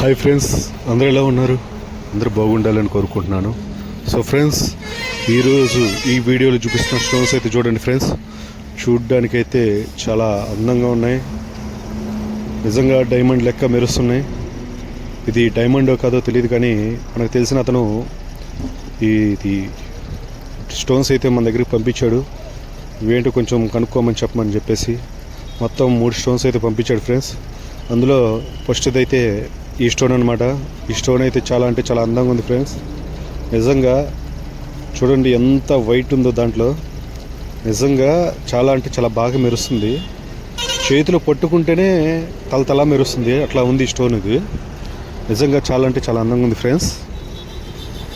Hi friends అందరూ ఎలా ఉన్నారు? అందరూ బాగుండాలని కోరుకుంటున్నాను. సో ఫ్రెండ్స్ ఈరోజు ఈ వీడియోలో చూపిస్తున్న స్టోన్స్ అయితే చూడండి ఫ్రెండ్స్ చూడ్డానికైతే చాలా అందంగా ఉన్నాయి. నిజంగా డైమండ్ లెక్క మెరుస్తున్నాయి. ఇది డైమండో కాదో తెలియదు కానీ మనకు తెలిసిన అతను ఈ ఇది స్టోన్స్ అయితే మన దగ్గరికి పంపించాడు. ఇవేంటో కొంచెం కనుక్కోమని చెప్పమని చెప్పేసి మొత్తం మూడు స్టోన్స్ అయితే పంపించాడు ఫ్రెండ్స్ అందులో ఫస్ట్ది అయితే ఈ స్టోన్ అనమాట ఈ స్టోన్ అయితే చాలా అంటే చాలా అందంగా ఉంది ఫ్రెండ్స్. నిజంగా చూడండి ఎంత వైట్ ఉందో దాంట్లో. నిజంగా చాలా అంటే చాలా బాగా మెరుస్తుంది. చేతిలో పట్టుకుంటేనే తలతలా మెరుస్తుంది. అట్లా ఉంది ఈ స్టోన్ ఇది. నిజంగా చాలా అంటే చాలా అందంగా ఉంది ఫ్రెండ్స్.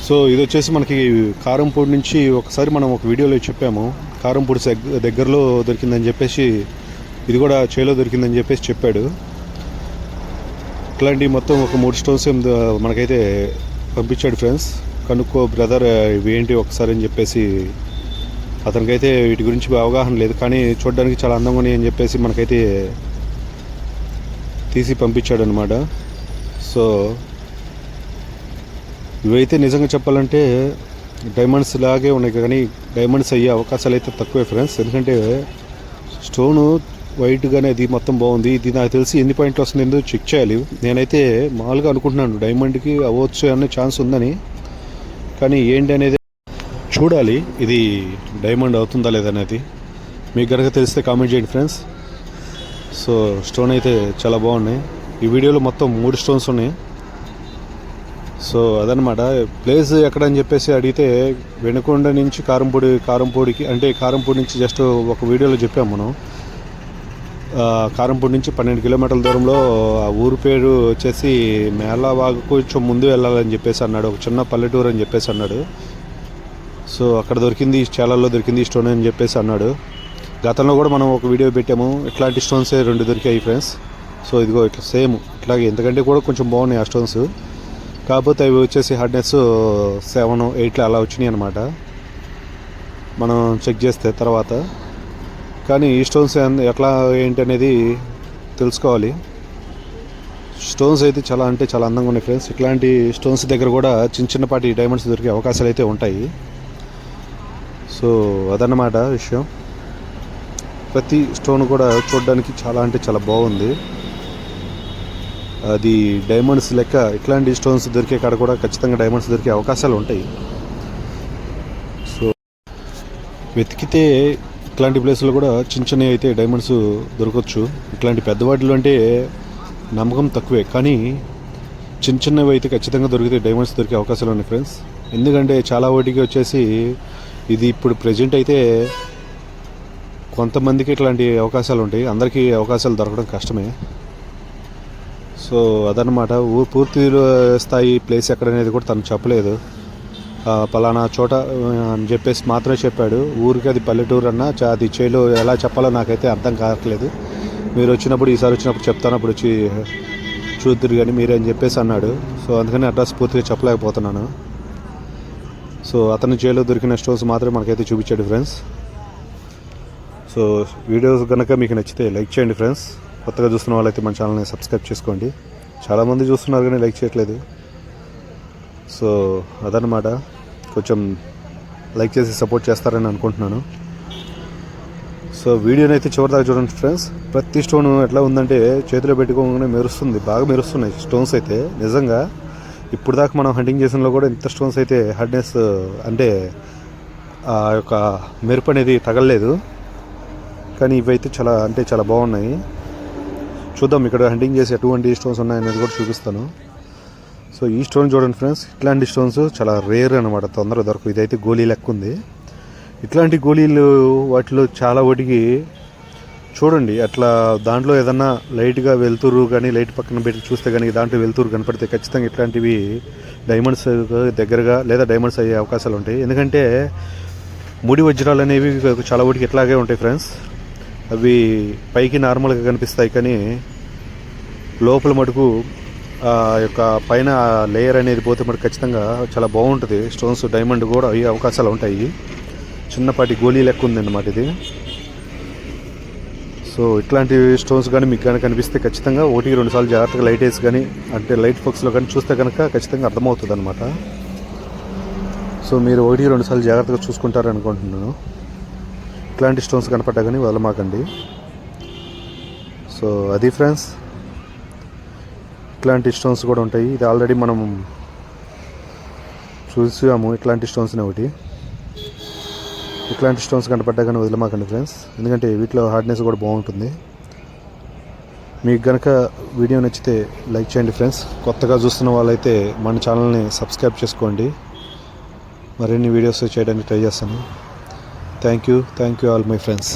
సో ఇది వచ్చేసి మనకి కారంపూడి నుంచి ఒకసారి మనం ఒక వీడియోలో చెప్పాము. కారంపూడి దగ్గరలో దొరికిందని చెప్పేసి ఇది కూడా చేలో దొరికిందని చెప్పేసి చెప్పాడు. ఇట్లాంటి మొత్తం ఒక మూడు స్టోన్స్ మనకైతే పంపించాడు ఫ్రెండ్స్. కనుక్కో బ్రదర్ ఇవి ఏంటి ఒకసారి అని చెప్పేసి అతనికైతే వీటి గురించి అవగాహన లేదు. కానీ చూడడానికి చాలా అందంగా ఉన్నాయి అని చెప్పేసి మనకైతే తీసి పంపించాడు అనమాట సో ఇవైతే నిజంగా చెప్పాలంటే డైమండ్స్ లాగే ఉన్నాయి. కానీ డైమండ్స్ అయ్యే అవకాశాలు అయితే తక్కువే ఫ్రెండ్స్. ఎందుకంటే స్టోను వైట్గానే ఇది మొత్తం బాగుంది. ఇది నాకు తెలిసి ఎన్ని పాయింట్లు వస్తుందో చెక్ చేయాలి. నేనైతే మామూలుగా అనుకుంటున్నాను. డైమండ్కి అవ్వచ్చు అనే ఛాన్స్ ఉందని. కానీ ఏంటి అనేది చూడాలి. ఇది డైమండ్ అవుతుందా లేదనేది మీకు కనుక తెలిస్తే కామెంట్ చేయండి ఫ్రెండ్స్. సో స్టోన్ అయితే చాలా బాగున్నాయి. ఈ వీడియోలో మొత్తం మూడు స్టోన్స్ ఉన్నాయి. సో అదనమాట ప్లేస్ ఎక్కడ అని చెప్పేసి అడిగితే వెనుకొండ నుంచి కారంపొడి కారంపొడికి అంటే కారంపూడి నుంచి జస్ట్ ఒక వీడియోలో చెప్పాము మనం. కారంపూడి నుంచి పన్నెండు కిలోమీటర్ల దూరంలో ఆ ఊరు పేరు వచ్చేసి మేళావాగు కొంచెం ముందు వెళ్ళాలని చెప్పేసి అన్నాడు. ఒక చిన్న పల్లెటూరు అని చెప్పేసి అన్నాడు. సో అక్కడ దొరికింది ఈ చాలల్లో దొరికింది ఈ స్టోన్ అని చెప్పేసి అన్నాడు. గతంలో కూడా మనం ఒక వీడియో పెట్టాము. ఇట్లాంటి స్టోన్స్ రెండు దొరికాయి ఫ్రెండ్స్. సో ఇదిగో ఇట్లా సేమ్. ఇట్లాగే ఎందుకంటే కూడా కొంచెం బాగున్నాయి ఆ స్టోన్స్. కాకపోతే అవి వచ్చేసి హార్డ్నెస్ సెవెన్ ఎయిట్లో అలా వచ్చినాయి అనమాట మనం చెక్ చేస్తే తర్వాత కానీ ఈ స్టోన్స్ ఎట్లా ఏంటి అనేది తెలుసుకోవాలి. స్టోన్స్ అయితే చాలా అంటే చాలా అందంగా ఉన్నాయి ఫ్రెండ్స్. ఇట్లాంటి స్టోన్స్ దగ్గర కూడా చిన్న చిన్నపాటి డైమండ్స్ దొరికే అవకాశాలు అయితే ఉంటాయి. సో అదన్నమాట విషయం. ప్రతి స్టోన్ కూడా చూడడానికి చాలా అంటే చాలా బాగుంది. అది డైమండ్స్ లెక్క ఇట్లాంటి స్టోన్స్ దొరికే కాడ కూడా ఖచ్చితంగా డైమండ్స్ దొరికే అవకాశాలు ఉంటాయి. సో వెతికితే ఇట్లాంటి ప్లేస్లో కూడా చిన్న చిన్నవి అయితే డైమండ్స్ దొరకవచ్చు ఇట్లాంటి పెద్దవాటిలో అంటే నమ్మకం తక్కువే. కానీ చిన్న చిన్నవి అయితే ఖచ్చితంగా దొరికితే డైమండ్స్ దొరికే అవకాశాలు ఉన్నాయి ఫ్రెండ్స్ ఎందుకంటే చాలా వాటికి వచ్చేసి ఇది ఇప్పుడు ప్రజెంట్ అయితే కొంతమందికి ఇట్లాంటి అవకాశాలు ఉంటాయి. అందరికీ అవకాశాలు దొరకడం కష్టమే. సో అదనమాట ఊ పూర్తి స్థాయి ప్లేస్ ఎక్కడ అనేది కూడా తను చెప్పలేదు. పలానా చోట అని చెప్పేసి మాత్రమే చెప్పాడు. ఊరికి అది పల్లెటూరు అన్న అది చేలో ఎలా చెప్పాలో నాకైతే అర్థం కావట్లేదు. మీరు వచ్చినప్పుడు ఈసారి వచ్చినప్పుడు చెప్తాను అప్పుడు వచ్చి చూద్దరు కానీ మీరేం అని చెప్పేసి అన్నాడు. సో అందుకని అడ్రస్ పూర్తిగా చెప్పలేకపోతున్నాను. సో అతని చేలో దొరికిన స్టోన్స్ మాత్రమే మనకైతే చూపించాడు ఫ్రెండ్స్. సో వీడియోస్ కనుక మీకు నచ్చితే లైక్ చేయండి ఫ్రెండ్స్. కొత్తగా చూస్తున్న వాళ్ళైతే మన ఛానల్ని సబ్స్క్రైబ్ చేసుకోండి. చాలామంది చూస్తున్నారు కానీ లైక్ చేయట్లేదు. సో అదనమాట కొంచెం లైక్ చేసి సపోర్ట్ చేస్తారని అనుకుంటున్నాను. సో వీడియోని అయితే చివరిదాకా చూడండి ఫ్రెండ్స్. ప్రతి స్టోన్ ఎట్లా ఉందంటే చేతిలో పెట్టుకోగానే మెరుస్తుంది బాగా మెరుస్తున్నాయి స్టోన్స్ అయితే. నిజంగా ఇప్పుడు దాకా మనం హంటింగ్ చేసినలో కూడా ఇంత స్టోన్స్ అయితే హార్డ్నెస్ అంటే ఆ యొక్క మెరుపు అనేది తగలలేదు. కానీ ఇవైతే చాలా అంటే చాలా బాగున్నాయి. చూద్దాం ఇక్కడ హంటింగ్ చేసి ఎటువంటి స్టోన్స్ ఉన్నాయనేది కూడా చూపిస్తాను. సో ఈ స్టోన్ చూడండి ఫ్రెండ్స్ ఇట్లాంటి స్టోన్స్ చాలా రేర్ అనమాట తొందరగా దొరకవు. ఇదైతే గోళీ లెక్క ఉంది. ఇట్లాంటి గోళీలు వాటిలో చాలా వాటికి చూడండి అట్లా దాంట్లో ఏదన్నా లైట్గా వెళ్తురు కానీ లైట్ పక్కన పెట్టి చూస్తే కానీ దాంట్లో వెళ్తురు కనపడితే ఖచ్చితంగా ఇట్లాంటివి డైమండ్స్ దగ్గరగా లేదా డైమండ్స్ అయ్యే అవకాశాలు ఉంటాయి. ఎందుకంటే ముడి వజ్రాలు అనేవి చాలా వాటికి ఇట్లాగే ఉంటాయి ఫ్రెండ్స్. అవి పైకి నార్మల్గా కనిపిస్తాయి కానీ లోపల మటుకు యొక్క పైన లేయర్ అనేది పోతే మనకు ఖచ్చితంగా చాలా బాగుంటుంది. స్టోన్స్ డైమండ్ కూడా అయ్యే అవకాశాలు ఉంటాయి. చిన్నపాటి గోళీ లెక్క ఉందన్నమాట ఇది. సో ఇట్లాంటి స్టోన్స్ కానీ మీకు కానీ కనిపిస్తే ఖచ్చితంగా ఒకటి రెండు సార్లు జాగ్రత్తగా లైట్ వేసి కానీ అంటే లైట్ ఫోక్స్లో కానీ చూస్తే కనుక ఖచ్చితంగా అర్థమవుతుంది అనమాట సో మీరు ఒకటి రెండు సార్లు జాగ్రత్తగా చూసుకుంటారు అనుకుంటున్నాను. ఇట్లాంటి స్టోన్స్ కనపడ్డా కానీ వదలమాకండి. సో అది ఫ్రెండ్స్. ఇట్లాంటి స్టోన్స్ కూడా ఉంటాయి. ఇది ఆల్రెడీ మనం చూసాము ఇట్లాంటి స్టోన్స్నే ఒకటి. ఇట్లాంటి స్టోన్స్ కనపడ్డా కానీ వదిలమాకండి ఫ్రెండ్స్ ఎందుకంటే వీటిలో హార్డ్నెస్ కూడా బాగుంటుంది. మీకు గనక వీడియో నచ్చితే లైక్ చేయండి ఫ్రెండ్స్ కొత్తగా చూస్తున్న వాళ్ళైతే మన ఛానల్ని సబ్స్క్రైబ్ చేసుకోండి. మరిన్ని వీడియోస్ చేయడానికి ట్రై చేస్తాను. Thank you thank you all my friends